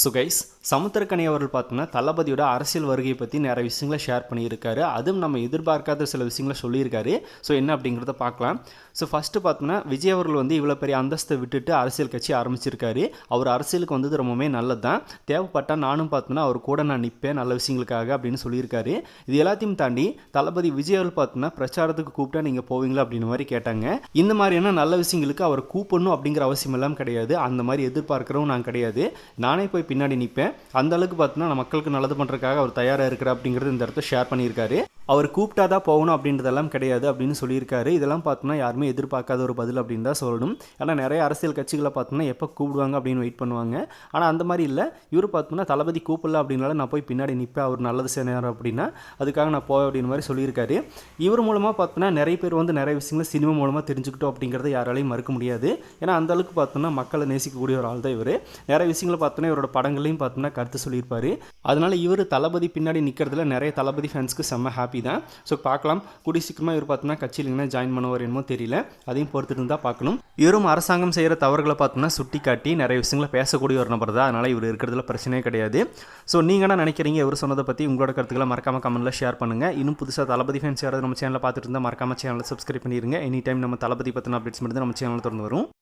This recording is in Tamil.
ஸோ கைஸ் சமுத்திரக்கனி அவர்கள் பார்த்தீங்கன்னா தளபதியோட அரசியல் வருகையை பற்றி நிறைய விஷயங்களை ஷேர் பண்ணியிருக்காரு. அதுவும் நம்ம எதிர்பார்க்காத சில விஷயங்களை சொல்லியிருக்காரு. ஸோ என்ன அப்படிங்கிறத பார்க்கலாம். ஸோ ஃபஸ்ட்டு பார்த்தோம்னா விஜய் அவர்கள் வந்து இவ்வளோ பெரிய அந்தஸ்தை விட்டுட்டு அரசியல் கட்சி ஆரம்பிச்சிருக்காரு. அவர் அரசியலுக்கு வந்தது ரொம்பவுமே நல்லது தான் தேவைப்பட்டால் நானும் பார்த்தோம்னா அவர் கூட நான் நிற்பேன் நல்ல விஷயங்களுக்காக அப்படின்னு சொல்லியிருக்காரு. இது எல்லாத்தையும் தாண்டி தளபதி விஜய் அவர்கள் பார்த்தோம்னா பிரச்சாரத்துக்கு கூப்பிட்டா நீங்கள் போவீங்களா அப்படின்னு மாதிரி கேட்டாங்க. இந்த மாதிரியான நல்ல விஷயங்களுக்கு அவர் கூப்பிடணும் அப்படிங்கிற அவசியம் எல்லாம் கிடையாது. அந்த மாதிரி எதிர்பார்க்குறவும் நான் கிடையாது. நானே போய் பின்னாடி நிற்பேன். அந்த அளவுக்கு பார்த்தீங்கன்னா மக்களுக்கு நல்லது பண்ணுறதுக்காக அவர் தயாராக இருக்கிற அப்படிங்கிறது இந்த இடத்த ஷேர் பண்ணியிருக்காரு. அவர் கூப்பிட்டா தான் போகணும் அப்படின்றதெல்லாம் கிடையாது அப்படின்னு சொல்லியிருக்காரு. இதெல்லாம் பார்த்தோம்னா யாருமே எதிர்பார்க்காத ஒரு பதில் அப்படின்னு தான் சொல்லணும். ஏன்னா நிறைய அரசியல் கட்சிகளை பார்த்தோம்னா எப்போ கூப்பிடுவாங்க அப்படின்னு வெயிட் பண்ணுவாங்க. ஆனால் அந்த மாதிரி இல்லை. இவர் பார்த்தோம்னா தளபதி கூப்பிடல அப்படின்னால நான் போய் பின்னாடி நிற்பேன் அவர் நல்லது செய்யறாரு அப்படின்னா அதுக்காக நான் போய் அப்படின்னு மாதிரி சொல்லியிருக்காரு. இவர் மூலமாக பார்த்தோம்னா நிறைய பேர் வந்து நிறைய விஷயங்களை சினிமா மூலமாக தெரிஞ்சுக்கிட்டோம் அப்படிங்கிறத யாராலையும் மறுக்க முடியாது. ஏன்னா அந்த அளவுக்கு பார்த்தோம்னா மக்களை நேசிக்கக்கூடிய ஒரு ஆள் தான் இவர். நிறைய விஷயங்களை பார்த்தோன்னா இவரோட படங்களையும் பார்த்தோம்னா கருத்து சொல்லியிருப்பார். அதனால இவர் தளபதி பின்னாடி நிற்கிறதுல நிறைய தளபதி ஃபேன்ஸ்க்கு செம்ம ஹாப்பி தான். ஸோ பார்க்கலாம். கூடி சீக்கிரமாக இவர் பார்த்தோம்னா கட்சியில் என்ன ஜாயின் பண்ணுவார் என்னமோ தெரியல. அதையும் பொறுத்துட்டு தான் பார்க்கணும். இவரும் அரசாங்கம் செய்கிற தவறுகளை பார்த்தோம்னா சுட்டி காட்டி நிறைய விஷயங்களை பேசக்கூடிய ஒரு நபர் தான். அதனால் இவர் இருக்கிறதுல பிரச்சனையே கிடையாது. ஸோ நீங்கள் என்ன நினைக்கிறீங்க? இவர் சொன்னதை பற்றி உங்களோட கருத்துக்களை மறக்காம கமெண்ட்டில் ஷேர் பண்ணுங்கள் இன்னும் புதுசாக தளபதி ஃபேன்ஸ் யாராவது நம்ம சேனலில் பார்த்துட்டு இருந்தால் மறக்காம சேனலில் சப்ஸ்கிரைப் பண்ணிடுங்க எனி டைம் நம்ம தளபதி பற்றின அப்டேட்ஸ் மட்டும் நம்ம சேனலில் தொடர்ந்து வரும்.